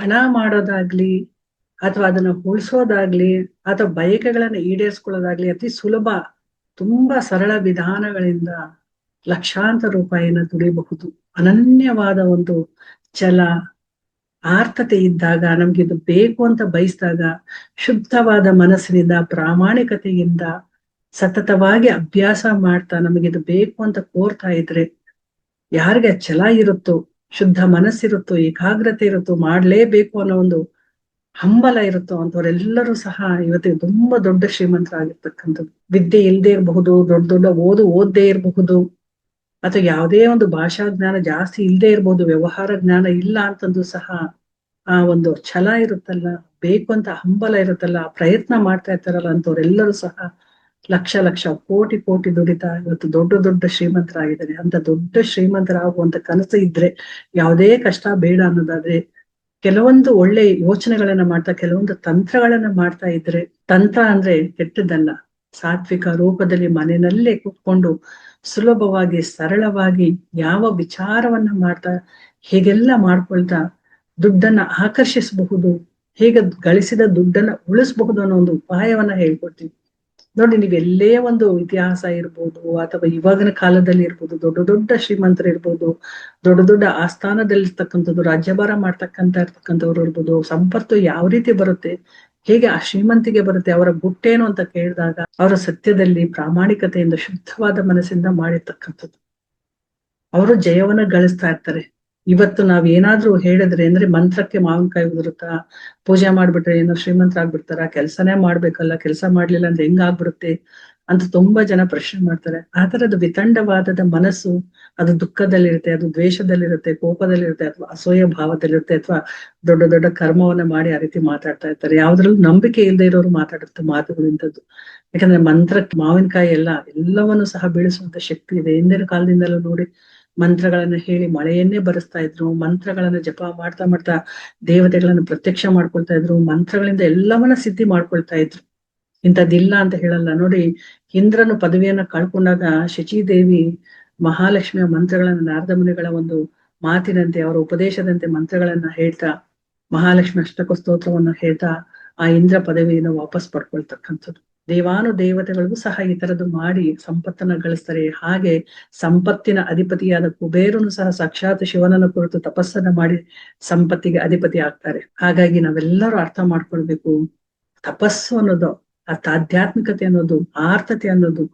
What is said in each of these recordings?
ಹಣ ಮಾಡೋದಾಗ್ಲಿ ಅಥವಾ ಅದನ್ನ ಉಳಿಸೋದಾಗ್ಲಿ ಅಥವಾ ಬಯಕೆಗಳನ್ನ ಈಡೇರಿಸ್ಕೊಳ್ಳೋದಾಗ್ಲಿ ಅತಿ ಸುಲಭ, ತುಂಬಾ ಸರಳ ವಿಧಾನಗಳಿಂದ ಲಕ್ಷಾಂತರ ರೂಪಾಯಿನ ದುಡಿಬಹುದು. ಅನನ್ಯವಾದ ಒಂದು ಛಲ, ಆರ್ಥತೆ ಇದ್ದಾಗ, ನಮ್ಗೆ ಇದು ಬೇಕು ಅಂತ ಬಯಸಿದಾಗ, ಶುದ್ಧವಾದ ಮನಸ್ಸಿನಿಂದ, ಪ್ರಾಮಾಣಿಕತೆಯಿಂದ, ಸತತವಾಗಿ ಅಭ್ಯಾಸ ಮಾಡ್ತಾ ನಮಗಿದು ಬೇಕು ಅಂತ ಕೋರ್ತಾ ಇದ್ರೆ, ಯಾರಿಗೆ ಛಲ ಇರುತ್ತೋ ಶುದ್ಧ ಮನಸ್ಸಿರುತ್ತೋ, ಏಕಾಗ್ರತೆ ಇರುತ್ತೋ, ಮಾಡ್ಲೇಬೇಕು ಅನ್ನೋ ಒಂದು ಹಂಬಲ ಇರುತ್ತೋ ಅಂತವರೆಲ್ಲರೂ ಸಹ ಇವತ್ತಿಗೆ ತುಂಬಾ ದೊಡ್ಡ ಶ್ರೀಮಂತರಾಗಿರ್ತಕ್ಕಂಥದ್ದು. ವಿದ್ಯೆ ಇಲ್ಲದೆ ಇರಬಹುದು, ದೊಡ್ಡ ದೊಡ್ಡ ಓದು ಓದ್ದೇ ಇರಬಹುದು, ಅಥವಾ ಯಾವುದೇ ಒಂದು ಭಾಷಾ ಜ್ಞಾನ ಜಾಸ್ತಿ ಇಲ್ಲದೆ ಇರಬಹುದು ವ್ಯವಹಾರ ಜ್ಞಾನ ಇಲ್ಲ ಅಂತಂದು ಸಹ ಆ ಒಂದು ಛಲ ಇರುತ್ತಲ್ಲ, ಬೇಕು ಅಂತ ಹಂಬಲ ಇರುತ್ತಲ್ಲ, ಪ್ರಯತ್ನ ಮಾಡ್ತಾ ಇರ್ತಾರಲ್ಲ ಅಂತವ್ರೆಲ್ಲರೂ ಸಹ ಲಕ್ಷ ಲಕ್ಷ, ಕೋಟಿ ಕೋಟಿ ದುಡಿತಾ ಇವತ್ತು ದೊಡ್ಡ ದೊಡ್ಡ ಶ್ರೀಮಂತರಾಗಿದ್ದಾರೆ. ಅಂತ ದೊಡ್ಡ ಶ್ರೀಮಂತರಾಗುವಂತ ಕನಸು ಇದ್ರೆ ಯಾವುದೇ ಕಷ್ಟ ಬೇಡ ಅನ್ನೋದಾದ್ರೆ ಕೆಲವೊಂದು ಒಳ್ಳೆ ಯೋಚನೆಗಳನ್ನ ಮಾಡ್ತಾ, ಕೆಲವೊಂದು ತಂತ್ರಗಳನ್ನ ಮಾಡ್ತಾ ಇದ್ರೆ ತಂತ್ರ ಅಂದ್ರೆ ಕೆಟ್ಟದ್ದಲ್ಲ. ಸಾತ್ವಿಕ ರೂಪದಲ್ಲಿ ಮನೆಯಲ್ಲೇ ಕೂತ್ಕೊಂಡು ಸುಲಭವಾಗಿ, ಸರಳವಾಗಿ ಯಾವ ವಿಚಾರವನ್ನ ಮಾಡ್ತಾ, ಹೇಗೆಲ್ಲ ಮಾಡ್ಕೊಳ್ತಾ ದುಡ್ಡನ್ನ ಆಕರ್ಷಿಸಬಹುದು, ಹೇಗೆ ಗಳಿಸಿದ ದುಡ್ಡನ್ನ ಉಳಿಸಬಹುದು ಅನ್ನೋ ಒಂದು ಉಪಾಯವನ್ನ ಹೇಳ್ಕೊಡ್ತೀವಿ. ನೋಡಿ, ನೀವು ಎಲ್ಲೇ ಒಂದು ಇತಿಹಾಸ ಇರ್ಬೋದು, ಅಥವಾ ಇವಾಗಿನ ಕಾಲದಲ್ಲಿ ಇರ್ಬೋದು, ದೊಡ್ಡ ದೊಡ್ಡ ಶ್ರೀಮಂತರು ಇರ್ಬೋದು, ದೊಡ್ಡ ದೊಡ್ಡ ಆಸ್ಥಾನದಲ್ಲಿರ್ತಕ್ಕಂಥದ್ದು, ರಾಜ್ಯಭಾರ ಮಾಡ್ತಕ್ಕಂತ ಇರ್ತಕ್ಕಂಥವ್ರು ಇರ್ಬೋದು, ಸಂಪತ್ತು ಯಾವ ರೀತಿ ಬರುತ್ತೆ, ಹೇಗೆ ಆ ಶ್ರೀಮಂತಿಗೆ ಬರುತ್ತೆ, ಅವರ ಗುಟ್ಟೇನು ಅಂತ ಕೇಳಿದಾಗ, ಅವರ ಸತ್ಯದಲ್ಲಿ ಪ್ರಾಮಾಣಿಕತೆಯಿಂದ ಶುದ್ಧವಾದ ಮನಸ್ಸಿಂದ ಮಾಡಿರ್ತಕ್ಕಂಥದ್ದು. ಅವರು ಜಯವನ್ನ ಗಳಿಸ್ತಾ ಇರ್ತಾರೆ. ಇವತ್ತು ನಾವ್ ಏನಾದ್ರೂ ಹೇಳಿದ್ರೆ, ಅಂದ್ರೆ ಮಂತ್ರಕ್ಕೆ ಮಾವಿನಕಾಯಿ ಉದುರುತ್ತಾ ಪೂಜೆ ಮಾಡ್ಬಿಟ್ರೆ ಏನೋ ಶ್ರೀಮಂತರಾಗ್ಬಿಡ್ತಾರ ಕೆಲ್ಸನೇ ಮಾಡ್ಬೇಕಲ್ಲ, ಕೆಲ್ಸ ಮಾಡ್ಲಿಲ್ಲ ಅಂದ್ರೆ ಹೆಂಗ್ ಆಗ್ಬಿಡುತ್ತೆ ಅಂತ ತುಂಬಾ ಜನ ಪ್ರಶ್ನೆ ಮಾಡ್ತಾರೆ. ಆ ತರದ ವಿತಂಡವಾದದ ಮನಸ್ಸು ಅದು ದುಃಖದಲ್ಲಿರುತ್ತೆ, ಅದು ದ್ವೇಷದಲ್ಲಿರುತ್ತೆ, ಕೋಪದಲ್ಲಿರುತ್ತೆ, ಅಥವಾ ಅಸೂಯ ಭಾವದಲ್ಲಿರುತ್ತೆ, ಅಥವಾ ದೊಡ್ಡ ದೊಡ್ಡ ಕರ್ಮವನ್ನ ಮಾಡಿ ಆ ರೀತಿ ಮಾತಾಡ್ತಾ ಇರ್ತಾರೆ. ಯಾವ್ದ್ರಲ್ಲೂ ನಂಬಿಕೆ ಇಲ್ಲದೆ ಇರೋರು ಮಾತಾಡುತ್ತೆ ಮಾತುಗಳು ಯಾಕಂದ್ರೆ ಮಂತ್ರಕ್ಕೆ ಮಾವಿನಕಾಯಿ ಎಲ್ಲ, ಎಲ್ಲವನ್ನು ಸಹ ಬೀಳಿಸುವಂತ ಶಕ್ತಿ ಇದೆ. ಹಿಂದಿನ ಕಾಲದಿಂದಲೂ ನೋಡಿ ಮಂತ್ರಗಳನ್ನ ಹೇಳಿ ಮಳೆಯನ್ನೇ ಬರೆಸ್ತಾ ಇದ್ರು, ಮಂತ್ರಗಳನ್ನ ಜಪ ಮಾಡ್ತಾ ಮಾಡ್ತಾ ದೇವತೆಗಳನ್ನ ಪ್ರತ್ಯಕ್ಷ ಮಾಡ್ಕೊಳ್ತಾ ಇದ್ರು, ಮಂತ್ರಗಳಿಂದ ಎಲ್ಲವನ್ನ ಸಿದ್ಧಿ ಮಾಡ್ಕೊಳ್ತಾ ಇದ್ರು. ಇಂಥದ್ದಿಲ್ಲ ಅಂತ ಹೇಳಲ್ಲ. ನೋಡಿ, ಇಂದ್ರನು ಪದವಿಯನ್ನ ಕಳ್ಕೊಂಡಾಗ ಶಚಿದೇವಿ ಮಹಾಲಕ್ಷ್ಮಿಯ ಮಂತ್ರಗಳನ್ನ ನಾರದ ಮುನಿಗಳ ಒಂದು ಮಾತಿನಂತೆ, ಅವರ ಉಪದೇಶದಂತೆ ಮಂತ್ರಗಳನ್ನ ಹೇಳ್ತಾ, ಮಹಾಲಕ್ಷ್ಮಿ ಅಷ್ಟಕ ಸ್ತೋತ್ರವನ್ನ ಹೇಳ್ತಾ ಆ ಇಂದ್ರ ಪದವಿಯನ್ನು ವಾಪಸ್ ಪಡ್ಕೊಳ್ತಕ್ಕಂಥದ್ದು. ದೇವಾನು ದೇವತೆಗಳಿಗೂ ಸಹ ಈ ತರದ್ದು ಮಾಡಿ ಸಂಪತ್ತನ್ನ ಗಳಿಸ್ತಾರೆ. ಹಾಗೆ ಸಂಪತ್ತಿನ ಅಧಿಪತಿಯಾದ ಕುಬೇರನು ಸಹ ಸಾಕ್ಷಾತ್ ಶಿವನನ್ನು ಕುರಿತು ತಪಸ್ಸನ್ನ ಮಾಡಿ ಸಂಪತ್ತಿಗೆ ಅಧಿಪತಿ ಆಗ್ತಾರೆ. ಹಾಗಾಗಿ ನಾವೆಲ್ಲರೂ ಅರ್ಥ ಮಾಡ್ಕೊಳ್ಬೇಕು. ತಪಸ್ಸು ಅನ್ನೋದು, ಆ ಆಧ್ಯಾತ್ಮಿಕತೆ ಅನ್ನೋದು, ಆರ್ಥತೆ ಅನ್ನೋದು,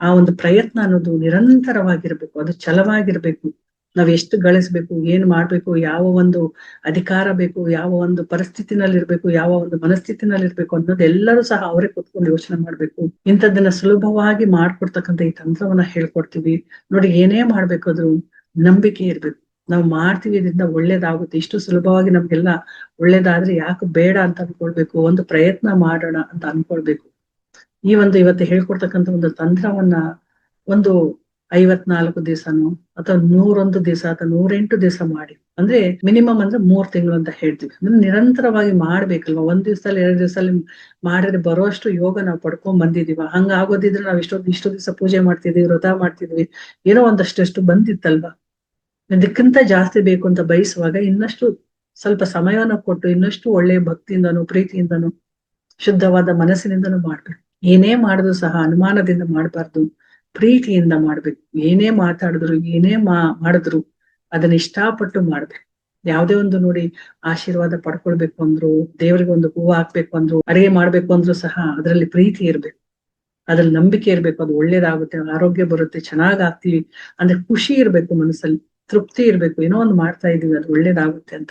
ಆ ಒಂದು ಪ್ರಯತ್ನ ಅನ್ನೋದು ನಿರಂತರವಾಗಿರ್ಬೇಕು. ಅದು ಛಲವಾಗಿರ್ಬೇಕು. ನಾವ್ ಎಷ್ಟು ಗಳಿಸ್ಬೇಕು, ಏನ್ ಮಾಡ್ಬೇಕು, ಯಾವ ಒಂದು ಅಧಿಕಾರ ಬೇಕು, ಯಾವ ಒಂದು ಪರಿಸ್ಥಿತಿನಲ್ಲಿ ಇರ್ಬೇಕು ಯಾವ ಒಂದು ಮನಸ್ಥಿತಿನಲ್ಲಿ ಇರ್ಬೇಕು ಅನ್ನೋದು ಎಲ್ಲರೂ ಸಹ ಅವರೇ ಕೂತ್ಕೊಂಡು ಯೋಚನೆ ಮಾಡ್ಬೇಕು. ಇಂಥದ್ದನ್ನ ಸುಲಭವಾಗಿ ಮಾಡ್ಕೊಡ್ತಕ್ಕಂಥ ಈ ತಂತ್ರವನ್ನ ಹೇಳ್ಕೊಡ್ತೀವಿ. ನೋಡಿ, ಏನೇ ಮಾಡ್ಬೇಕಾದ್ರು ನಂಬಿಕೆ ಇರ್ಬೇಕು. ನಾವು ಮಾಡ್ತೀವಿ ಇದರಿಂದ ಒಳ್ಳೇದಾಗುತ್ತೆ. ಇಷ್ಟು ಸುಲಭವಾಗಿ ನಮ್ಗೆಲ್ಲ ಒಳ್ಳೇದಾದ್ರೆ ಯಾಕೆ ಬೇಡ ಅಂತ ಅನ್ಕೊಳ್ಬೇಕು? ಒಂದು ಪ್ರಯತ್ನ ಮಾಡೋಣ ಅಂತ ಅನ್ಕೊಳ್ಬೇಕು. ಈ ಒಂದು ಇವತ್ತು ಹೇಳ್ಕೊಡ್ತಕ್ಕಂಥ ಒಂದು ತಂತ್ರವನ್ನ ಒಂದು ಐವತ್ನಾಲ್ಕು ದಿವಸನೋ ಅಥವಾ ನೂರೊಂದು ದಿವಸ ಅಥವಾ ನೂರೆಂಟು ದಿವಸ ಮಾಡಿ. ಅಂದ್ರೆ ಮಿನಿಮಮ್ ಅಂದ್ರೆ ಮೂರ್ ತಿಂಗಳು ಅಂತ ಹೇಳ್ತೀವಿ. ಅಂದ್ರೆ ನಿರಂತರವಾಗಿ ಮಾಡ್ಬೇಕಲ್ವಾ? ಒಂದ್ ದಿವಸದಲ್ಲಿ, ಎರಡು ದಿವಸದಲ್ಲಿ ಮಾಡಿದ್ರೆ ಬರೋಷ್ಟು ಯೋಗ ನಾವು ಪಡ್ಕೊಂಡ್ ಬಂದಿದೀವ. ಹಂಗ ಆಗೋದಿದ್ರೆ ನಾವ್ ಇಷ್ಟೊಂದು ಇಷ್ಟು ದಿವಸ ಪೂಜೆ ಮಾಡ್ತಿದ್ವಿ, ವ್ರತ ಮಾಡ್ತಿದ್ವಿ. ಏನೋ ಒಂದಷ್ಟು ಬಂದಿತ್ತಲ್ವಾ? ಇದಕ್ಕಿಂತ ಜಾಸ್ತಿ ಬೇಕು ಅಂತ ಬಯಸುವಾಗ ಇನ್ನಷ್ಟು ಸ್ವಲ್ಪ ಸಮಯವನ್ನ ಕೊಟ್ಟು, ಇನ್ನಷ್ಟು ಒಳ್ಳೆಯ ಭಕ್ತಿಯಿಂದನು, ಪ್ರೀತಿಯಿಂದನು, ಶುದ್ಧವಾದ ಮನಸ್ಸಿನಿಂದನು ಮಾಡ್ಬೇಕು. ಏನೇ ಮಾಡಿದ್ರು ಸಹ ಅನುಮಾನದಿಂದ ಮಾಡಬಾರ್ದು. ಪ್ರೀತಿಯಿಂದ ಮಾಡ್ಬೇಕು. ಏನೇ ಮಾತಾಡಿದ್ರು, ಏನೇ ಮಾ, ಮಾಡಿದ್ರು, ಅದನ್ನ ಇಷ್ಟಪಟ್ಟು ಮಾಡ್ಬೇಕು. ಯಾವುದೇ ಒಂದು ನೋಡಿ ಆಶೀರ್ವಾದ ಪಡ್ಕೊಳ್ಬೇಕು ಅಂದ್ರು, ದೇವರಿಗೆ ಒಂದು ಹೂವು ಹಾಕ್ಬೇಕು ಅಂದ್ರು, ಅಡಿಗೆ ಮಾಡ್ಬೇಕು ಅಂದ್ರು ಸಹ ಅದರಲ್ಲಿ ಪ್ರೀತಿ ಇರ್ಬೇಕು. ಅದ್ರಲ್ಲಿ ನಂಬಿಕೆ ಇರ್ಬೇಕು. ಅದು ಒಳ್ಳೇದಾಗುತ್ತೆ, ಆರೋಗ್ಯ ಬರುತ್ತೆ, ಚೆನ್ನಾಗ್ ಆಗ್ತೀವಿ ಅಂದ್ರೆ ಖುಷಿ ಇರ್ಬೇಕು ಮನಸ್ಸಲ್ಲಿ, ತೃಪ್ತಿ ಇರ್ಬೇಕು. ಏನೋ ಒಂದು ಮಾಡ್ತಾ ಇದೀವಿ ಅದು ಒಳ್ಳೇದಾಗುತ್ತೆ ಅಂತ.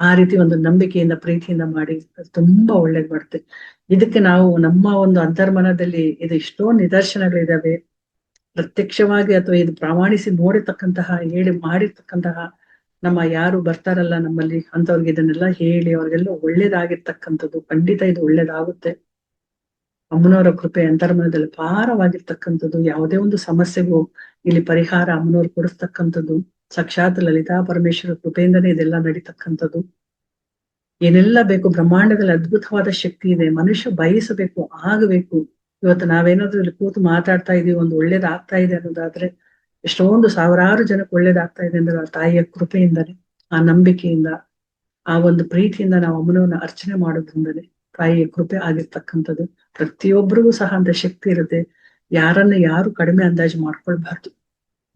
ಆ ರೀತಿ ಒಂದು ನಂಬಿಕೆಯಿಂದ, ಪ್ರೀತಿಯಿಂದ ಮಾಡಿ ತುಂಬಾ ಒಳ್ಳೇದ್ ಮಾಡುತ್ತೆ ಇದಕ್ಕೆ ನಾವು ನಮ್ಮ ಒಂದು ಅಂತರ್ಮನದಲ್ಲಿ ಇದು ಎಷ್ಟೋ ನಿದರ್ಶನಗಳಿದಾವೆ. ಪ್ರತ್ಯಕ್ಷವಾಗಿ ಅಥವಾ ಇದು ಪ್ರಾಮಾಣಿಸಿ ನೋಡಿರ್ತಕ್ಕಂತಹ, ಹೇಳಿ ಮಾಡಿರ್ತಕ್ಕಂತಹ ನಮ್ಮ ಯಾರು ಬರ್ತಾರಲ್ಲ ನಮ್ಮಲ್ಲಿ ಅಂತವ್ರಿಗೆ ಇದನ್ನೆಲ್ಲ ಹೇಳಿ ಅವ್ರಿಗೆಲ್ಲ ಒಳ್ಳೇದಾಗಿರ್ತಕ್ಕಂಥದ್ದು, ಖಂಡಿತ ಇದು ಒಳ್ಳೇದಾಗುತ್ತೆ. ಅಮ್ಮನವರ ಕೃಪೆ ಅಂತರ್ಮನದಲ್ಲಿ ಪಾರವಾಗಿರ್ತಕ್ಕಂಥದ್ದು ಯಾವುದೇ ಒಂದು ಸಮಸ್ಯೆಗೂ ಇಲ್ಲಿ ಪರಿಹಾರ ಅಮ್ಮನವ್ರು ಕೊಡಿಸ್ತಕ್ಕಂಥದ್ದು, ಸಾಕ್ಷಾತ್ ಲಲಿತಾ ಪರಮೇಶ್ವರ ಕೃಪೆಯಿಂದನೇ ಇದೆಲ್ಲ ನಡೀತಕ್ಕಂಥದ್ದು. ಏನೆಲ್ಲ ಬೇಕು, ಬ್ರಹ್ಮಾಂಡದಲ್ಲಿ ಅದ್ಭುತವಾದ ಶಕ್ತಿ ಇದೆ, ಮನುಷ್ಯ ಬಯಸಬೇಕು, ಆಗಬೇಕು ಇವತ್ತು ನಾವೇನಾದ್ರೂ ಇಲ್ಲಿ ಕೂತು ಮಾತಾಡ್ತಾ ಇದೀವಿ, ಒಂದು ಒಳ್ಳೇದಾಗ್ತಾ ಇದೆ ಅನ್ನೋದಾದ್ರೆ, ಎಷ್ಟೊಂದು ಸಾವಿರಾರು ಜನಕ್ಕೆ ಒಳ್ಳೇದಾಗ್ತಾ ಇದೆ ಅಂದ್ರೆ ಆ ತಾಯಿಯ ಕೃಪೆಯಿಂದನೇ ಆ ನಂಬಿಕೆಯಿಂದ, ಆ ಒಂದು ಪ್ರೀತಿಯಿಂದ ನಾವು ಅಮ್ಮನವನ್ನ ಅರ್ಚನೆ ಮಾಡೋದ್ರಿಂದಲೇ ತಾಯಿಯ ಕೃಪೆ ಆಗಿರ್ತಕ್ಕಂಥದ್ದು. ಪ್ರತಿಯೊಬ್ಬರಿಗೂ ಸಹ ಅಂತ ಶಕ್ತಿ ಇರುತ್ತೆ. ಯಾರನ್ನ ಯಾರು ಕಡಿಮೆ ಅಂದಾಜು ಮಾಡ್ಕೊಳ್ಬಾರ್ದು.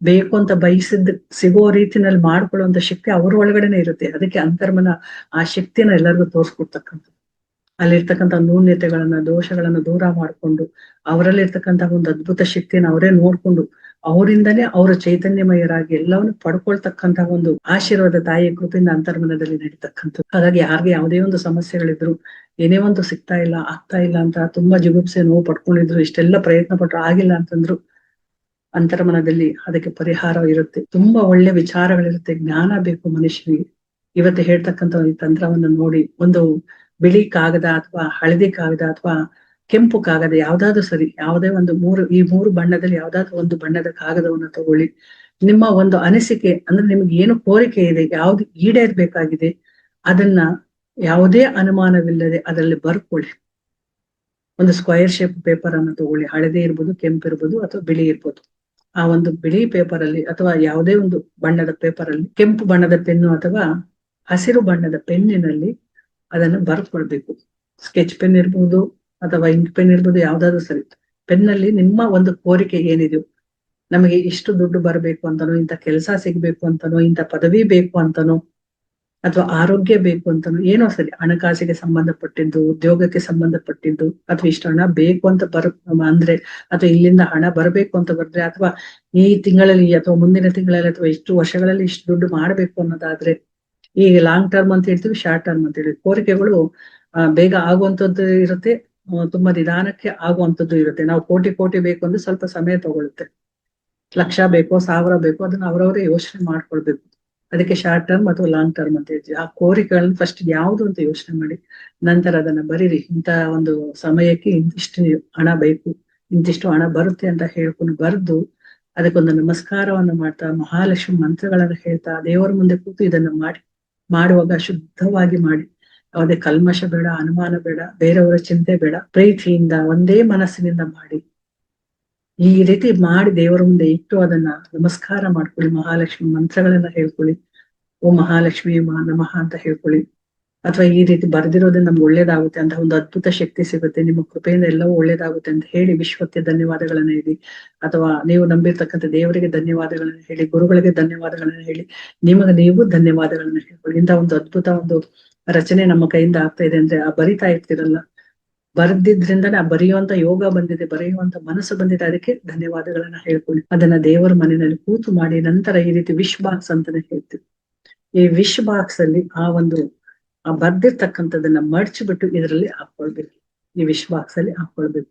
ಬೇಕು ಅಂತ ಬಯಸಿದ್ ಸಿಗೋ ರೀತಿನಲ್ಲಿ ಮಾಡ್ಕೊಳ್ಳುವಂತ ಶಕ್ತಿ ಅವ್ರ ಒಳಗಡೆನೆ ಇರುತ್ತೆ. ಅದಕ್ಕೆ ಅಂತರ್ಮನ ಆ ಶಕ್ತಿನ ಎಲ್ಲರಿಗೂ ತೋರಿಸ್ಕೊಡ್ತಕ್ಕಂಥದ್ದು. ಅಲ್ಲಿರ್ತಕ್ಕಂಥ ನ್ಯೂನ್ಯತೆಗಳನ್ನ ದೋಷಗಳನ್ನ ದೂರ ಮಾಡ್ಕೊಂಡು, ಅವರಲ್ಲಿರ್ತಕ್ಕಂಥ ಒಂದು ಅದ್ಭುತ ಶಕ್ತಿಯನ್ನು ಅವರೇ ನೋಡ್ಕೊಂಡು ಅವರಿಂದನೇ ಅವರ ಚೈತನ್ಯಮಯರಾಗಿ ಎಲ್ಲವನ್ನು ಪಡ್ಕೊಳ್ತಕ್ಕಂತಹ ಒಂದು ಆಶೀರ್ವಾದ ತಾಯಿಯ ಕೃಪೆಯಿಂದ ಅಂತರ್ಮನದಲ್ಲಿ ನಡೀತಕ್ಕಂಥದ್ದು. ಹಾಗಾಗಿ ಯಾರಿಗೆ ಯಾವುದೇ ಒಂದು ಸಮಸ್ಯೆಗಳಿದ್ರು, ಏನೇ ಒಂದು ಸಿಗ್ತಾ ಇಲ್ಲ, ಆಗ್ತಾ ಇಲ್ಲ ಅಂತ ತುಂಬಾ ಜಿಗುಪ್ಸೆ ನೋವು ಪಡ್ಕೊಂಡಿದ್ರು, ಇಷ್ಟೆಲ್ಲ ಪ್ರಯತ್ನ ಪಟ್ರು ಆಗಿಲ್ಲ ಅಂತಂದ್ರು, ಅಂತರ್ಮನದಲ್ಲಿ ಅದಕ್ಕೆ ಪರಿಹಾರ ಇರುತ್ತೆ. ತುಂಬಾ ಒಳ್ಳೆ ವಿಚಾರಗಳಿರುತ್ತೆ. ಜ್ಞಾನ ಬೇಕು ಮನುಷ್ಯನಿಗೆ. ಇವತ್ತು ಹೇಳ್ತಕ್ಕಂಥ ಈ ತಂತ್ರವನ್ನು ನೋಡಿ ಒಂದು ಬಿಳಿ ಕಾಗದ ಅಥವಾ ಹಳದಿ ಕಾಗದ ಅಥವಾ ಕೆಂಪು ಕಾಗದ ಯಾವ್ದಾದ್ರು ಸರಿ, ಯಾವುದೇ ಒಂದು ಮೂರು, ಈ ಮೂರು ಬಣ್ಣದಲ್ಲಿ ಯಾವ್ದಾದ್ರು ಒಂದು ಬಣ್ಣದ ಕಾಗದವನ್ನ ತಗೊಳ್ಳಿ. ನಿಮ್ಮ ಒಂದು ಅನಿಸಿಕೆ ಅಂದ್ರೆ ನಿಮ್ಗೆ ಏನು ಕೋರಿಕೆ ಇದೆ, ಯಾವ್ದು ಈಡೇರ್ಬೇಕಾಗಿದೆ, ಅದನ್ನ ಯಾವುದೇ ಅನುಮಾನವಿಲ್ಲದೆ ಅದರಲ್ಲಿ ಬರ್ಕೊಳ್ಳಿ. ಒಂದು ಸ್ಕ್ವಯರ್ ಶೇಪ್ ಪೇಪರ್ ಅನ್ನು ತಗೊಳ್ಳಿ. ಹಳದಿ ಇರ್ಬೋದು, ಕೆಂಪು ಇರ್ಬೋದು ಅಥವಾ ಬಿಳಿ ಇರ್ಬೋದು. ಆ ಒಂದು ಬಿಳಿ ಪೇಪರ್ ಅಲ್ಲಿ ಅಥವಾ ಯಾವುದೇ ಒಂದು ಬಣ್ಣದ ಪೇಪರ್ ಅಲ್ಲಿ ಕೆಂಪು ಬಣ್ಣದ ಪೆನ್ನು ಅಥವಾ ಹಸಿರು ಬಣ್ಣದ ಪೆನ್ನಿನಲ್ಲಿ ಅದನ್ನು ಬರ್ಕೊಳ್ಬೇಕು ಸ್ಕೆಚ್ ಪೆನ್ ಇರ್ಬೋದು ಅಥವಾ ಇಂಕ್ ಪೆನ್ ಇರ್ಬೋದು, ಯಾವ್ದಾದ್ರು ಸರಿ. ಪೆನ್ನಲ್ಲಿ ನಿಮ್ಮ ಒಂದು ಕೋರಿಕೆ ಏನಿದೆಯೋ, ನಮಗೆ ಇಷ್ಟು ದುಡ್ಡು ಬರಬೇಕು ಅಂತನೋ, ಇಂಥ ಕೆಲಸ ಸಿಗ್ಬೇಕು ಅಂತನೋ, ಇಂಥ ಪದವಿ ಬೇಕು ಅಂತನೋ, ಅಥವಾ ಆರೋಗ್ಯ ಬೇಕು ಅಂತನೋ, ಏನೋ ಸರಿ, ಹಣಕಾಸಿಗೆ ಸಂಬಂಧಪಟ್ಟಿದ್ದು, ಉದ್ಯೋಗಕ್ಕೆ ಸಂಬಂಧಪಟ್ಟಿದ್ದು, ಅಥವಾ ಇಷ್ಟು ಹಣ ಬೇಕು ಅಂತ ಬರ, ಅಂದ್ರೆ, ಅಥವಾ ಇಲ್ಲಿಂದ ಹಣ ಬರಬೇಕು ಅಂತ ಬರ್ದ್ರೆ, ಅಥವಾ ಈ ತಿಂಗಳಲ್ಲಿ ಅಥವಾ ಮುಂದಿನ ತಿಂಗಳಲ್ಲಿ ಅಥವಾ ಇಷ್ಟು ವರ್ಷಗಳಲ್ಲಿ ಇಷ್ಟು ದುಡ್ಡು ಮಾಡಬೇಕು ಅನ್ನೋದಾದ್ರೆ ಈ ಲಾಂಗ್ ಟರ್ಮ್ ಅಂತ ಹೇಳ್ತೀವಿ ಶಾರ್ಟ್ ಟರ್ಮ್ ಅಂತ ಹೇಳಿ ಕೋರಿಕೆಗಳು ಬೇಗ ಆಗುವಂತದ್ದು ಇರುತ್ತೆ. ತುಂಬಾ ನಿಧಾನಕ್ಕೆ ಆಗುವಂತದ್ದು ಇರುತ್ತೆ. ನಾವು ಕೋಟಿ ಕೋಟಿ ಬೇಕು ಅಂದ್ರೆ ಸ್ವಲ್ಪ ಸಮಯ ತಗೊಳುತ್ತೆ. ಲಕ್ಷ ಬೇಕೋ, ಸಾವಿರ ಬೇಕೋ, ಅದನ್ನ ಅವರವರೇ ಯೋಚನೆ ಮಾಡ್ಕೊಳ್ಬೇಕು. ಅದಕ್ಕೆ ಶಾರ್ಟ್ ಟರ್ಮ್ ಅಥವಾ ಲಾಂಗ್ ಟರ್ಮ್ ಅಂತ ಹೇಳ್ತೀವಿ. ಆ ಕೋರಿಕೆಗಳನ್ನ ಫಸ್ಟ್ ಯಾವ್ದು ಅಂತ ಯೋಚನೆ ಮಾಡಿ, ನಂತರ ಅದನ್ನ ಬರೀರಿ. ಇಂತ ಒಂದು ಸಮಯಕ್ಕೆ ಇಂತಿಷ್ಟು ಹಣ ಬೇಕು, ಇಂತಿಷ್ಟು ಹಣ ಬರುತ್ತೆ ಅಂತ ಹೇಳ್ಕೊಂಡು ಬರೆದು, ಅದಕ್ಕೊಂದು ನಮಸ್ಕಾರವನ್ನು ಮಾಡ್ತಾ, ಮಹಾಲಕ್ಷ್ಮಿ ಮಂತ್ರಗಳನ್ನ ಹೇಳ್ತಾ, ದೇವರ ಮುಂದೆ ಕೂತು ಇದನ್ನ ಮಾಡಿ. ಮಾಡುವಾಗ ಶುದ್ಧವಾಗಿ ಮಾಡಿ. ಯಾವುದೇ ಕಲ್ಮಶ ಬೇಡ, ಅನುಮಾನ ಬೇಡ, ಬೇರೆಯವರ ಚಿಂತೆ ಬೇಡ, ಪ್ರೀತಿಯಿಂದ ಒಂದೇ ಮನಸ್ಸಿನಿಂದ ಮಾಡಿ. ಈ ರೀತಿ ಮಾಡಿ ದೇವರ ಮುಂದೆ ಇಟ್ಟು ಅದನ್ನ ನಮಸ್ಕಾರ ಮಾಡ್ಕೊಳ್ಳಿ, ಮಹಾಲಕ್ಷ್ಮಿ ಮಂತ್ರಗಳನ್ನ ಹೇಳ್ಕೊಳ್ಳಿ. ಓ ಮಹಾಲಕ್ಷ್ಮಿ, ಮಾ ನಮಃ ಅಂತ ಹೇಳ್ಕೊಳ್ಳಿ. ಅಥವಾ ಈ ರೀತಿ ಬರೆದಿರೋದೇ ನಮ್ಗೆ ಒಳ್ಳೇದಾಗುತ್ತೆ ಅಂತ ಒಂದು ಅದ್ಭುತ ಶಕ್ತಿ ಸಿಗುತ್ತೆ. ನಿಮ್ಮ ಕೃಪೆಯಿಂದ ಎಲ್ಲವೂ ಒಳ್ಳೇದಾಗುತ್ತೆ ಅಂತ ಹೇಳಿ ವಿಶ್ವಕ್ಕೆ ಧನ್ಯವಾದಗಳನ್ನ ಹೇಳಿ. ಅಥವಾ ನೀವು ನಂಬಿರ್ತಕ್ಕಂಥ ದೇವರಿಗೆ ಧನ್ಯವಾದಗಳನ್ನ ಹೇಳಿ, ಗುರುಗಳಿಗೆ ಧನ್ಯವಾದಗಳನ್ನ ಹೇಳಿ, ನಿಮಗೆ ನೀವು ಧನ್ಯವಾದಗಳನ್ನ ಹೇಳ್ಕೊಳ್ಳಿ. ಇಂಥ ಒಂದು ಅದ್ಭುತ ಒಂದು ರಚನೆ ನಮ್ಮ ಕೈಯಿಂದ ಆಗ್ತಾ ಇದೆ ಅಂದ್ರೆ ಆ ಬರಿತಾ ಇರ್ತಿರಲ್ಲ. ಬರೆದಿದ್ರಿಂದನೇ ಆ ಬರೆಯುವಂತ ಯೋಗ ಬಂದಿದೆ, ಬರೆಯುವಂತ ಮನಸ್ಸು ಬಂದಿದೆ, ಅದಕ್ಕೆ ಧನ್ಯವಾದಗಳನ್ನ ಹೇಳ್ಕೊಳ್ಳಿ. ಅದನ್ನ ದೇವರ ಮನೆಯಲ್ಲಿ ಕೂತು ಮಾಡಿ ನಂತರ ಈ ರೀತಿ ವಿಶ್ ಬಾಕ್ಸ್ ಅಂತಾನೆ ಹೇಳ್ತೀವಿ. ಈ ವಿಶ್ ಬಾಕ್ಸ್ ಅಲ್ಲಿ ಆ ಒಂದು ಆ ಬರ್ದಿರ್ತಕ್ಕಂಥದನ್ನ ಮಡ್ಚಿಬಿಟ್ಟು ಇದರಲ್ಲಿ ಹಾಕೊಳ್ಬೇಕು. ಈ ವಿಶ್ ಬಾಕ್ಸ್ ಅಲ್ಲಿ ಹಾಕೊಳ್ಬೇಕು.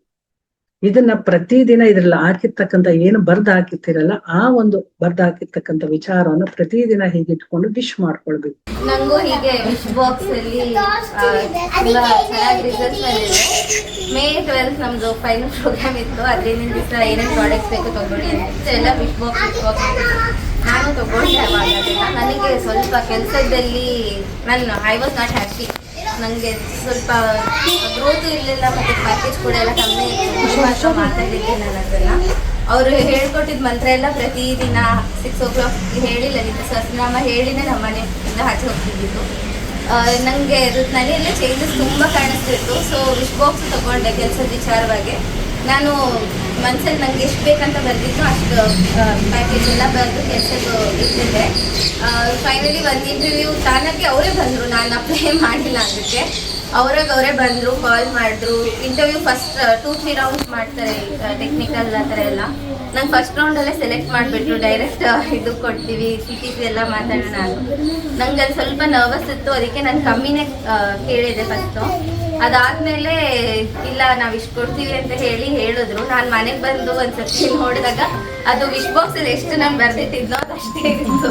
ಇದನ್ನ ಪ್ರತಿದಿನ ಇದ್ರಲ್ಲಿ ಹಾಕಿರ್ತಕ್ಕಂತ ಏನು ಬರ್ದ್ ಹಾಕಿರ್ತೀರಲ್ಲ ಆ ಒಂದು ಬರ್ದ್ ಹಾಕಿರ್ತಕ್ಕಂಥ ವಿಚಾರವನ್ನ ಪ್ರತಿದಿನ ಹೀಗೆ ಇಟ್ಕೊಂಡು ವಿಶ್ ಮಾಡ್ಕೊಳ್ಬೇಕು. ನಂಗೂ ಹೀಗೆ ವಿಶ್ ಬಾಕ್ಸ್ ಅಲ್ಲಿ ಮೇ ಟ್ವೆಲ್ತ್ ನಮ್ದು ಫೈನಲ್ ಪ್ರೋಗ್ರಾಮ್ ಇತ್ತು. ಹದಿನೈದು ದಿವಸ ಏನೇನು ಪ್ರಾಡಕ್ಟ್ಸ್ ಬೇಕು ಅಂತ ಎಲ್ಲ ವಿಶ್ ಬಾಕ್ಸ್ ನಾನು ತಗೊಂಡೆ ಅವಾಗ ನನಗೆ ಸ್ವಲ್ಪ ಕೆಲಸದಲ್ಲಿ ನಾನು ಐ ವಾಸ್ ನಾಟ್ ಹ್ಯಾಪಿ ನನಗೆ ಸ್ವಲ್ಪ ಗ್ರೋತ್ ಇರಲಿಲ್ಲ ಮತ್ತು ಪ್ಯಾಕೇಜ್ ಕೂಡ ಎಲ್ಲ ಕಮ್ಮಿ ಇತ್ತು. ಮಾತಾಡಿದ್ದೆ ನಾನು ಅದನ್ನು. ಅವರು ಹೇಳ್ಕೊಟ್ಟಿದ್ದ ಮಂತ್ರ ಎಲ್ಲ ಪ್ರತಿದಿನ ಸಿಕ್ಸ್ ಓ ಕ್ಲಾಕ್ ಹೇಳಿ ಲಲಿತ ಸಹಸ್ರನಾಮ ಹೇಳಿನೇ ನಮ್ಮ ಮನೆಯಿಂದ ಆಚೆ ಹೋಗ್ತಿದ್ದಿದ್ದು. ನನಗೆ ಮನೆಯಲ್ಲೇ ಚೇಂಜಸ್ ತುಂಬ ಕಾಣಿಸ್ತಿತ್ತು. ಸೊ ವಿಶ್ ಬಾಕ್ಸ್ ತಗೊಂಡೆ ಕೆಲಸದ ವಿಚಾರವಾಗಿ. ನಾನು ಮನ್ಸಲ್ಲಿ ನಂಗೆ ಎಷ್ಟು ಬೇಕಂತ ಬರ್ದಿದ್ದು ಅಷ್ಟು ಪ್ಯಾಕೇಜ್ ಎಲ್ಲ ಬರೆದು ಕೆಲಸಕ್ಕೆ ಇಟ್ಟಿದ್ದೆ. ಫೈನಲಿ ಒಂದು ಇಂಟರ್ವ್ಯೂ ತಾನಕ್ಕೆ ಅವರೇ ಬಂದರು. ನಾನು ಅಪ್ಲೈ ಮಾಡಿಲ್ಲ ಅದಕ್ಕೆ ಅವ್ರಾಗ ಅವರೇ ಬಂದರು ಕಾಲ್ ಮಾಡಿದ್ರು. Interview first two three rounds ಮಾಡ್ತಾರೆ ಟೆಕ್ನಿಕಲ್ ಆ ಥರ ಎಲ್ಲ. ನಂಗೆ ಫಸ್ಟ್ ರೌಂಡಲ್ಲೇ ಸೆಲೆಕ್ಟ್ ಮಾಡಿಬಿಟ್ರು. ಡೈರೆಕ್ಟ್ ಇದು ಕೊಡ್ತೀವಿ ಸಿ ಟಿ ಸಿ ಎಲ್ಲ ಮಾತಾಡೋಣ ನಂಗೆ ಅಲ್ಲಿ ಸ್ವಲ್ಪ ನರ್ವಸ್ ಇತ್ತು. ಅದಕ್ಕೆ ನಾನು ಕಮ್ಮಿನೇ ಕೇಳಿದೆ ಫಸ್ಟು ಅದಾದ್ಮೇಲೆ, ಇಲ್ಲ, ನಾವು ಇಷ್ಟು ಕೊಡ್ತೀವಿ ಅಂತ ಹೇಳಿ ಹೇಳಿದ್ರು. ನಾನು ಮನೆಗೆ ಬಂದು ಒಂದ್ಸತಿ ನೋಡಿದಾಗ ಅದು ವಿಶ್ ಬಾಕ್ಸಲ್ಲಿ ಎಷ್ಟು ನಾನು ಬರ್ದಿಟ್ಟಿದ್ನೋ ಅಷ್ಟೇ ಇತ್ತು.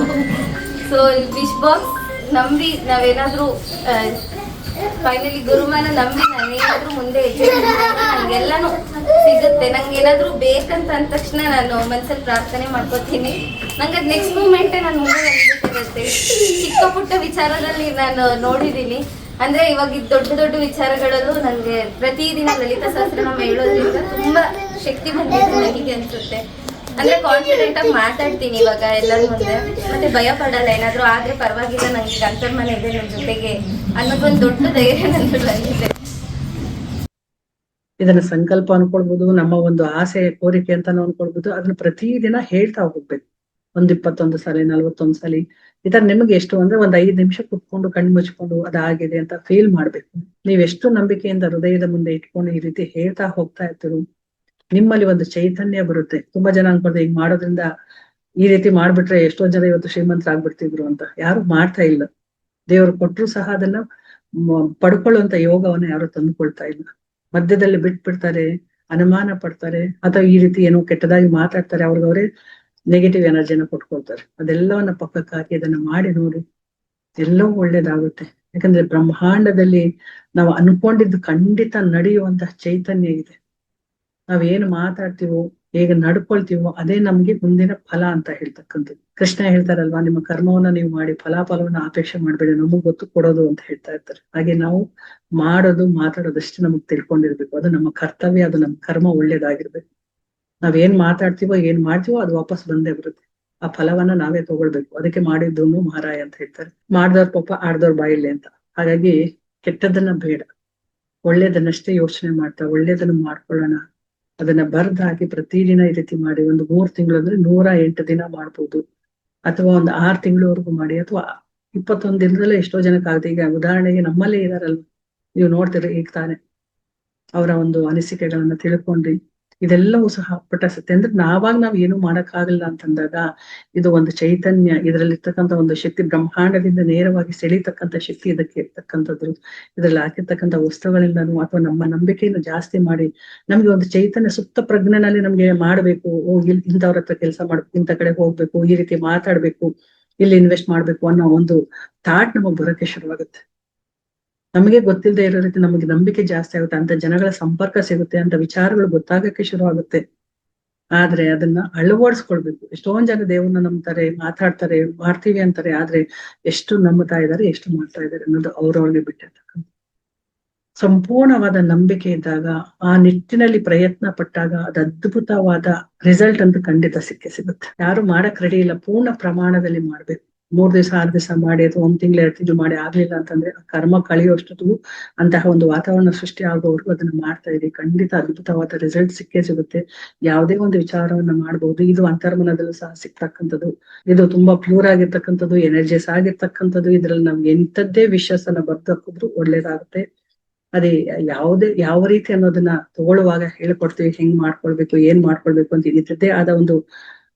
ಸೊ ವಿಶ್ ಬಾಕ್ಸ್ ನಂಬಿ ನಾವೇನಾದರೂ ಫೈನಲಿ ಗುರುಮಾನ ನಂಬಿ ನಾನು ಏನಾದರೂ ಮುಂದೆ ನಂಗೆಲ್ಲಾನು ಸಿಗುತ್ತೆ. ನಂಗೆ ಏನಾದರೂ ಬೇಕಂತ ಅಂದ ತಕ್ಷಣ ನಾನು ಮನ್ಸಲ್ಲಿ ಪ್ರಾರ್ಥನೆ ಮಾಡ್ಕೋತೀನಿ. ನಂಗೆ ನೆಕ್ಸ್ಟ್ ಮೂಮೆಂಟೇ ನಾನು ಮುಂದೆ ಚಿಕ್ಕ ಪುಟ್ಟ ವಿಚಾರದಲ್ಲಿ ನಾನು ನೋಡಿದ್ದೀನಿ. ಅಂದ್ರೆ ಇವಾಗ ದೊಡ್ಡ ದೊಡ್ಡ ವಿಚಾರಗಳಲ್ಲೂ ನನಗೆ ಪ್ರತಿದಿನ ಲಲಿತ ಸಹಸ್ರನಾಮ ಹೇಳೋದ್ರಿಂದ ತುಂಬಾ ಶಕ್ತಿ ಬಂದಿದೆ ನನಗೆ ಅನ್ಸುತ್ತೆ. ಅಂದ್ರೆ ಕಾನ್ಫಿಡೆಂಟ್ ಆಗಿ ಮಾತಾಡ್ತೀನಿ ಇವಾಗ ಎಲ್ಲರ ಮುಂದೆ. ಮತ್ತೆ ಭಯ ಪಡಲ್ಲ, ಏನಾದ್ರು ಆದ್ರೆ ಪರವಾಗಿಲ್ಲ, ನಂಗೆ ಅಂತರ್ಮನೆ ಇದೆ ನನ್ನ ಜೊತೆಗೆ ಅನ್ನೋದೊಂದು ದೊಡ್ಡ ಧೈರ್ಯ ನನ್ನ ಬಂದಿದೆ. ಇದನ್ನ ಸಂಕಲ್ಪ ಅನ್ಕೊಳ್ಬಹುದು ನಮ್ಮ ಒಂದು ಆಸೆ, ಕೋರಿಕೆ ಅಂತ ಅನ್ಕೊಳ್ಬಹುದು ಅದನ್ನ ಪ್ರತಿದಿನ ಹೇಳ್ತಾ ಹೋಗ್ಬೇಕು. ಒಂದ್ ಇಪ್ಪತ್ತೊಂದು ಸಲ, ನಲ್ವತ್ತೊಂದು ಸಲ ಈ ನಿಮಗೆ ಎಷ್ಟು ಅಂದ್ರೆ ಒಂದ್ ಐದು ನಿಮಿಷ ಕುತ್ಕೊಂಡು ಕಣ್ಣು ಮುಚ್ಕೊಂಡು ಅದಾಗಿದೆ ಅಂತ ಫೀಲ್ ಮಾಡ್ಬೇಕು. ನೀವ್ ಎಷ್ಟು ನಂಬಿಕೆಯಿಂದ ಹೃದಯದ ಮುಂದೆ ಇಟ್ಕೊಂಡು ಈ ರೀತಿ ಹೇಳ್ತಾ ಹೋಗ್ತಾ ಇರ್ತೀರೋ, ನಿಮ್ಮಲ್ಲಿ ಒಂದು ಚೈತನ್ಯ ಬರುತ್ತೆ. ತುಂಬಾ ಜನ ಅನ್ಕೊಳ್ತಾರೆ, ಹಿಂಗ್ ಮಾಡೋದ್ರಿಂದ ಈ ರೀತಿ ಮಾಡ್ಬಿಟ್ರೆ ಎಷ್ಟೋ ಜನ ಇವತ್ತು ಶ್ರೀಮಂತರಾಗ್ಬಿಡ್ತಿದ್ರು ಅಂತ. ಯಾರು ಮಾಡ್ತಾ ಇಲ್ಲ. ದೇವರು ಕೊಟ್ಟರು ಸಹ ಅದನ್ನ ಪಡ್ಕೊಳ್ಳುವಂತ ಯೋಗವನ್ನ ಯಾರು ತಂದುಕೊಳ್ತಾ ಇಲ್ಲ. ಮಧ್ಯದಲ್ಲಿ ಬಿಟ್ಬಿಡ್ತಾರೆ, ಅನುಮಾನ ಪಡ್ತಾರೆ, ಅಥವಾ ಈ ರೀತಿ ಏನೋ ಕೆಟ್ಟದಾಗಿ ಮಾತಾಡ್ತಾರೆ ಅವ್ರಿಗವ್ರೆ ಅವರೇ ನೆಗೆಟಿವ್ ಎನರ್ಜಿನ ಕೊಟ್ಕೊಳ್ತಾರೆ. ಅದೆಲ್ಲವನ್ನ ಪಕ್ಕಕ್ಕೆ ಹಾಕಿ ಅದನ್ನ ಮಾಡಿ ನೋಡಿ ಎಲ್ಲವೂ ಒಳ್ಳೇದಾಗುತ್ತೆ. ಯಾಕಂದ್ರೆ ಬ್ರಹ್ಮಾಂಡದಲ್ಲಿ ನಾವು ಅನ್ಕೊಂಡಿದ್ದು ಖಂಡಿತ ನಡೆಯುವಂತಹ ಚೈತನ್ಯ ಇದೆ. ನಾವೇನು ಮಾತಾಡ್ತೀವೋ, ಹೇಗೆ ನಡ್ಕೊಳ್ತೀವೋ, ಅದೇ ನಮ್ಗೆ ಮುಂದಿನ ಫಲ ಅಂತ ಹೇಳ್ತಕ್ಕಂಥದ್ದು. ಕೃಷ್ಣ ಹೇಳ್ತಾರಲ್ವಾ, ನಿಮ್ಮ ಕರ್ಮವನ್ನ ನೀವು ಮಾಡಿ, ಫಲಾಫಲವನ್ನ ಅಪೇಕ್ಷೆ ಮಾಡಬೇಡಿ, ನಮಗ್ ಗೊತ್ತು ಕೊಡೋದು ಅಂತ ಹೇಳ್ತಾ ಇರ್ತಾರೆ. ಹಾಗೆ ನಾವು ಮಾಡೋದು, ಮಾತಾಡೋದಷ್ಟು ನಮಗ್ ತಿಳ್ಕೊಂಡಿರ್ಬೇಕು. ಅದು ನಮ್ಮ ಕರ್ತವ್ಯ, ಅದು ನಮ್ಮ ಕರ್ಮ ಒಳ್ಳೇದಾಗಿರ್ಬೇಕು. ನಾವೇನ್ ಮಾತಾಡ್ತೀವೋ, ಏನ್ ಮಾಡ್ತೀವೋ ಅದು ವಾಪಸ್ ಬಂದೇ ಬರುತ್ತೆ. ಆ ಫಲವನ್ನ ನಾವೇ ತಗೊಳ್ಬೇಕು. ಅದಕ್ಕೆ ಮಾಡಿದ್ದು ಮಹಾರಾಯ ಅಂತ ಹೇಳ್ತಾರೆ. ಮಾಡ್ದವ್ರ ಪಾಪ ಆಡ್ದವ್ರ ಬಾಯಿಲೆ ಅಂತ. ಹಾಗಾಗಿ ಕೆಟ್ಟದನ್ನ ಬೇಡ. ಒಳ್ಳೇದನ್ನಷ್ಟೇ ಯೋಚನೆ ಮಾಡ್ತಾ, ಒಳ್ಳೇದನ್ನ ಮಾಡ್ಕೊಳ್ಳೋಣ. ಅದನ್ನ ಬರ್ದ್ ಹಾಕಿ ಪ್ರತಿದಿನ ಈ ರೀತಿ ಮಾಡಿ, ಒಂದು ಮೂರ್ ತಿಂಗಳು ಅಂದ್ರೆ ನೂರ ಎಂಟು ದಿನ ಮಾಡ್ಬೋದು. ಅಥವಾ ಒಂದು ಆರ್ ತಿಂಗಳವರೆಗೂ ಮಾಡಿ, ಅಥವಾ ಇಪ್ಪತ್ತೊಂದ್ ದಿನದಲ್ಲೇ ಎಷ್ಟೋ ಜನಕ್ಕೆ ಆಗುತ್ತೆ. ಈಗ ಉದಾಹರಣೆಗೆ ನಮ್ಮಲ್ಲೇ ಇದಾರಲ್ವ? ನೀವು ನೋಡ್ತೀರಿ, ಈಗ ತಾನೆ. ಅವರ ಒಂದು ಅನಿಸಿಕೆಗಳನ್ನ ತಿಳ್ಕೊಂಡ್ರಿ ಇದೆಲ್ಲವೂ ಸಹ ಪಟಸುತ್ತೆ ಅಂದ್ರೆ ನಾವಾಗ ನಾವ್ ಏನು ಮಾಡಕ್ಕಾಗಲ್ಲ ಅಂತಂದಾಗ ಇದು ಒಂದು ಚೈತನ್ಯ ಇದರಲ್ಲಿ ಇರ್ತಕ್ಕಂಥ ಒಂದು ಶಕ್ತಿ ಬ್ರಹ್ಮಾಂಡದಿಂದ ನೇರವಾಗಿ ಸೆಳೀತಕ್ಕಂಥ ಶಕ್ತಿ ಇದಕ್ಕೆ ಇರ್ತಕ್ಕಂಥದ್ದು. ಇದರಲ್ಲಿ ಹಾಕಿರ್ತಕ್ಕಂಥ ವಸ್ತುಗಳಿಂದನು ಅಥವಾ ನಮ್ಮ ನಂಬಿಕೆಯನ್ನು ಜಾಸ್ತಿ ಮಾಡಿ ನಮ್ಗೆ ಒಂದು ಚೈತನ್ಯ ಸುಪ್ತ ಪ್ರಜ್ಞೆನಲ್ಲಿ ನಮ್ಗೆ ಮಾಡ್ಬೇಕು. ಓ ಇಲ್ಲಿ ಇಂಥವ್ರ ಹತ್ರ ಕೆಲಸ ಮಾಡ್ಬೇಕು, ಇಂಥ ಕಡೆ ಹೋಗ್ಬೇಕು, ಈ ರೀತಿ ಮಾತಾಡ್ಬೇಕು, ಇಲ್ಲಿ ಇನ್ವೆಸ್ಟ್ ಮಾಡ್ಬೇಕು ಅನ್ನೋ ಒಂದು ಥಾಟ್ ನಮಗ್ ಬರೋಕೆ ಶುರುವಾಗುತ್ತೆ. ನಮಗೆ ಗೊತ್ತಿಲ್ಲದೆ ಇರೋ ರೀತಿ ನಮಗೆ ನಂಬಿಕೆ ಜಾಸ್ತಿ ಆಗುತ್ತೆ, ಅಂತ ಜನಗಳ ಸಂಪರ್ಕ ಸಿಗುತ್ತೆ, ಅಂತ ವಿಚಾರಗಳು ಗೊತ್ತಾಗಕ್ಕೆ ಶುರು ಆಗುತ್ತೆ. ಆದ್ರೆ ಅದನ್ನ ಅಳವಡಿಸ್ಕೊಳ್ಬೇಕು. ಎಷ್ಟೊಂದ್ ಜನ ದೇವ್ರನ್ನ ನಂಬ್ತಾರೆ, ಮಾತಾಡ್ತಾರೆ, ಮಾಡ್ತೀವಿ ಅಂತಾರೆ, ಆದ್ರೆ ಎಷ್ಟು ನಂಬ್ತಾ ಇದ್ದಾರೆ, ಎಷ್ಟು ಮಾಡ್ತಾ ಇದ್ದಾರೆ ಅನ್ನೋದು ಅವ್ರವ್ರಿಗೆ ಬಿಟ್ಟಿರ್ತಕ್ಕಂಥ ಸಂಪೂರ್ಣವಾದ ನಂಬಿಕೆ ಇದ್ದಾಗ, ಆ ನಿಟ್ಟಿನಲ್ಲಿ ಪ್ರಯತ್ನ ಪಟ್ಟಾಗ ಅದು ಅದ್ಭುತವಾದ ರಿಸಲ್ಟ್ ಅಂತ ಖಂಡಿತ ಸಿಕ್ಕೇ ಸಿಗುತ್ತೆ. ಯಾರು ಮಾಡಕ್ ರೆಡಿ ಇಲ್ಲ, ಪೂರ್ಣ ಪ್ರಮಾಣದಲ್ಲಿ ಮಾಡ್ಬೇಕು. ಮೂರ್ ದಿವಸ, ಆರ್ ದಿವಸ ಮಾಡಿ ಅಥವಾ ಒಂದ್ ತಿಂಗಳು, ಎರಡು ತಿಂಗಳು ಮಾಡಿ ಆಗ್ಲಿಲ್ಲ ಅಂತಂದ್ರೆ ಕರ್ಮ ಕಳೆಯುವಷ್ಟು ಅಂತಹ ಒಂದು ವಾತಾವರಣ ಸೃಷ್ಟಿ ಆಗೋವರೆಗೂ ಅದನ್ನ ಮಾಡ್ತಾ ಇದೆ ಖಂಡಿತ ಅದ್ಭುತವಾದ ರಿಸಲ್ಟ್ ಸಿಕ್ಕೇ ಸಿಗುತ್ತೆ. ಯಾವುದೇ ಒಂದು ವಿಚಾರವನ್ನ ಮಾಡಬಹುದು ಇದು ಅಂತರ್ಮನದಲ್ಲೂ ಸಹ ಸಿಕ್ತಕ್ಕಂಥದ್ದು ಇದು ತುಂಬಾ ಪ್ಯೂರ್ ಆಗಿರ್ತಕ್ಕಂಥದ್ದು ಎನರ್ಜಿಸ್ ಆಗಿರ್ತಕ್ಕಂಥದ್ದು. ಇದ್ರಲ್ಲಿ ನಮ್ಗೆ ಎಂಥದ್ದೇ ವಿಶ್ವಾಸನ ಬರ್ದು ಹಾಕಿದ್ರು ಒಳ್ಳೇದಾಗುತ್ತೆ. ಅದೇ ಯಾವುದೇ, ಯಾವ ರೀತಿ ಅನ್ನೋದನ್ನ ತಗೊಳ್ಳುವಾಗ ಹೇಳ್ಕೊಡ್ತೀವಿ, ಹೆಂಗ್ ಮಾಡ್ಕೊಳ್ಬೇಕು, ಏನ್ ಮಾಡ್ಕೊಳ್ಬೇಕು ಅಂತ ಇಂಥದ್ದೇ ಆದ ಒಂದು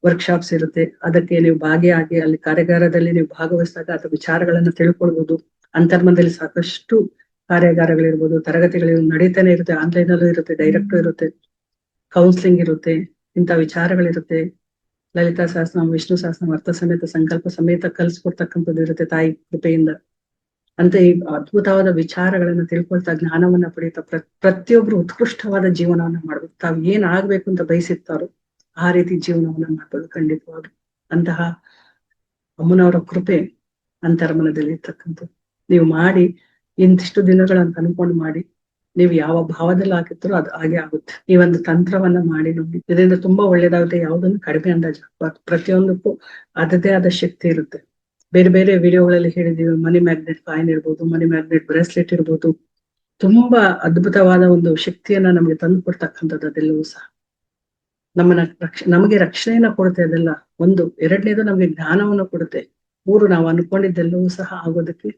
ವರ್ಕ್ಶಾಪ್ಸ್ ಇರುತ್ತೆ. ಅದಕ್ಕೆ ನೀವು ಭಾಗಿಯಾಗಿ ಅಲ್ಲಿ ಕಾರ್ಯಾಗಾರದಲ್ಲಿ ನೀವು ಭಾಗವಹಿಸಿದಾಗ ಅಥವಾ ವಿಚಾರಗಳನ್ನ ತಿಳ್ಕೊಳ್ಬಹುದು ಅಂತರ್ಮದಲ್ಲಿ ಸಾಕಷ್ಟು ಕಾರ್ಯಾಗಾರಗಳಿರ್ಬೋದು ತರಗತಿಗಳು ನಡೀತಾನೆ ಇರುತ್ತೆ ಆನ್ಲೈನ್ ಅಲ್ಲೂ ಇರುತ್ತೆ ಡೈರೆಕ್ಟ್ ಇರುತ್ತೆ. ಕೌನ್ಸಿಲಿಂಗ್ ಇರುತ್ತೆ ಇಂಥ ವಿಚಾರಗಳಿರುತ್ತೆ. ಲಲಿತಾ ಸಹಸ್ರನಾಮ ವಿಷ್ಣು ಸಹಸ್ರನಾಮ ಅರ್ಥ ಸಮೇತ ಸಂಕಲ್ಪ ಸಮೇತ ಕಲಿಸ್ಕೊಡ್ತಕ್ಕಂಥದ್ದು ಇರುತ್ತೆ ತಾಯಿ ಕೃಪೆಯಿಂದ. ಅಂತ ಈ ಅದ್ಭುತವಾದ ವಿಚಾರಗಳನ್ನ ತಿಳ್ಕೊಳ್ತಾ ಜ್ಞಾನವನ್ನ ಪಡೀತಾ ಪ್ರ ಪ್ರತಿಯೊಬ್ರು ಉತ್ಕೃಷ್ಟವಾದ ಜೀವನವನ್ನ ಮಾಡ್ಬೇಕು ತಾವು ಏನ್ ಆಗ್ಬೇಕು ಅಂತ ಬಯಸಿರ್ತಾರೋ. ಆ ರೀತಿ ಜೀವನವನ್ನ ಮಾಡ್ಬೋದು ಖಂಡಿತವಾಗ್ಲು ಅಂತಹ ಅಮ್ಮನವರ ಕೃಪೆ ಅಂತರ್ಮನದಲ್ಲಿ ಇರ್ತಕ್ಕಂಥದ್ದು. ನೀವು ಮಾಡಿ, ಇಂತಿಷ್ಟು ದಿನಗಳಂತ ಅನ್ಕೊಂಡು ಮಾಡಿ, ನೀವು ಯಾವ ಭಾವದಲ್ಲಿ ಹಾಕಿದ್ರು ಅದು ಹಾಗೆ ಆಗುತ್ತೆ. ಒಂದು ತಂತ್ರವನ್ನ ಮಾಡಿ ನೋಡಿ. ಇದರಿಂದ ತುಂಬಾ ಒಳ್ಳೇದಾಗುತ್ತೆ. ಯಾವುದನ್ನು ಕಡಿಮೆ ಅಂದಾಜು ಪ್ರತಿಯೊಂದಕ್ಕೂ ಅದದೇ ಆದ ಶಕ್ತಿ ಇರುತ್ತೆ. ಬೇರೆ ಬೇರೆ ವಿಡಿಯೋಗಳಲ್ಲಿ ಹೇಳಿದೀವಿ ಮನಿ ಮ್ಯಾಗ್ನೆಟ್ ಕಾಯಿನ್ ಇರ್ಬೋದು, ಮನಿ ಮ್ಯಾಗ್ನೆಟ್ ಬ್ರೇಸ್ಲೆಟ್ ಇರ್ಬೋದು. ತುಂಬಾ ಅದ್ಭುತವಾದ ಒಂದು ಶಕ್ತಿಯನ್ನ ನಮಗೆ ತಂದು ಕೊಡ್ತಕ್ಕಂಥದ್ದು ಅದೆಲ್ಲವೂ ಸಹ. ನಮ್ಮನ್ನ ರಕ್ಷ, ನಮಗೆ ರಕ್ಷಣೆಯನ್ನ ಕೊಡುತ್ತೆ ಅದೆಲ್ಲ. ಒಂದು, ಎರಡನೇದು ನಮಗೆ ಜ್ಞಾನವನ್ನು ಕೊಡುತ್ತೆ. ಮೂರು, ನಾವು ಅನ್ಕೊಂಡಿದ್ದೆಲ್ಲವೂ ಸಹ ಆಗೋದಕ್ಕೆ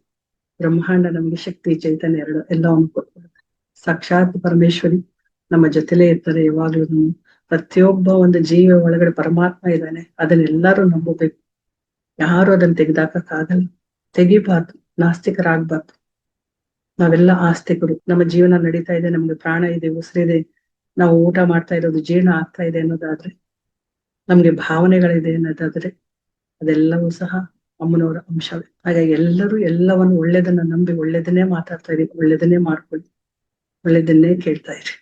ಬ್ರಹ್ಮಾಂಡ ನಮಗೆ ಶಕ್ತಿ, ಚೈತನ್ಯ ಎರಡು ಎಲ್ಲವನ್ನು ಕೊಟ್ಕೊಡುತ್ತೆ. ಸಾಕ್ಷಾತ್ ಪರಮೇಶ್ವರಿ ನಮ್ಮ ಜೊತೆಲೇ ಇರ್ತಾರೆ ಯಾವಾಗ್ಲೂ ಪ್ರತಿಯೊಬ್ಬ ಒಂದು ಜೀವ ಒಳಗಡೆ ಪರಮಾತ್ಮ ಇದ್ದಾನೆ. ಅದನ್ನೆಲ್ಲರೂ ನಂಬಬೇಕು. ಯಾರು ಅದನ್ನ ತೆಗೆದಾಕಕ್ಕಾಗಲ್ಲ. ತೆಗಿಬಾರ್ದು. ನಾಸ್ತಿಕರಾಗ್ಬಾರ್ದು. ನಾವೆಲ್ಲ ಆಸ್ತಿಕರು. ನಮ್ಮ ಜೀವನ ನಡೀತಾ ಇದೆ, ನಮ್ಗೆ ಪ್ರಾಣ ಇದೆ, ಉಸಿರಿದೆ. ನಾವು ಊಟ ಮಾಡ್ತಾ ಇರೋದು ಜೀರ್ಣ ಆಗ್ತಾ ಇದೆ ಅನ್ನೋದಾದ್ರೆ, ನಮ್ಗೆ ಭಾವನೆಗಳಿದೆ ಅನ್ನೋದಾದ್ರೆ, ಅದೆಲ್ಲವೂ ಸಹ ಅಮ್ಮನವರ ಅಂಶವೇ. ಹಾಗಾಗಿ ಎಲ್ಲರೂ ಎಲ್ಲವನ್ನು ಒಳ್ಳೇದನ್ನ ನಂಬಿ ಒಳ್ಳೇದನ್ನೇ ಮಾತಾಡ್ತಾ ಇರಿ, ಒಳ್ಳೇದನ್ನೇ ಮಾಡ್ಕೊಳ್ಳಿ, ಒಳ್ಳೇದನ್ನೇ ಕೇಳ್ತಾ ಇರಿ.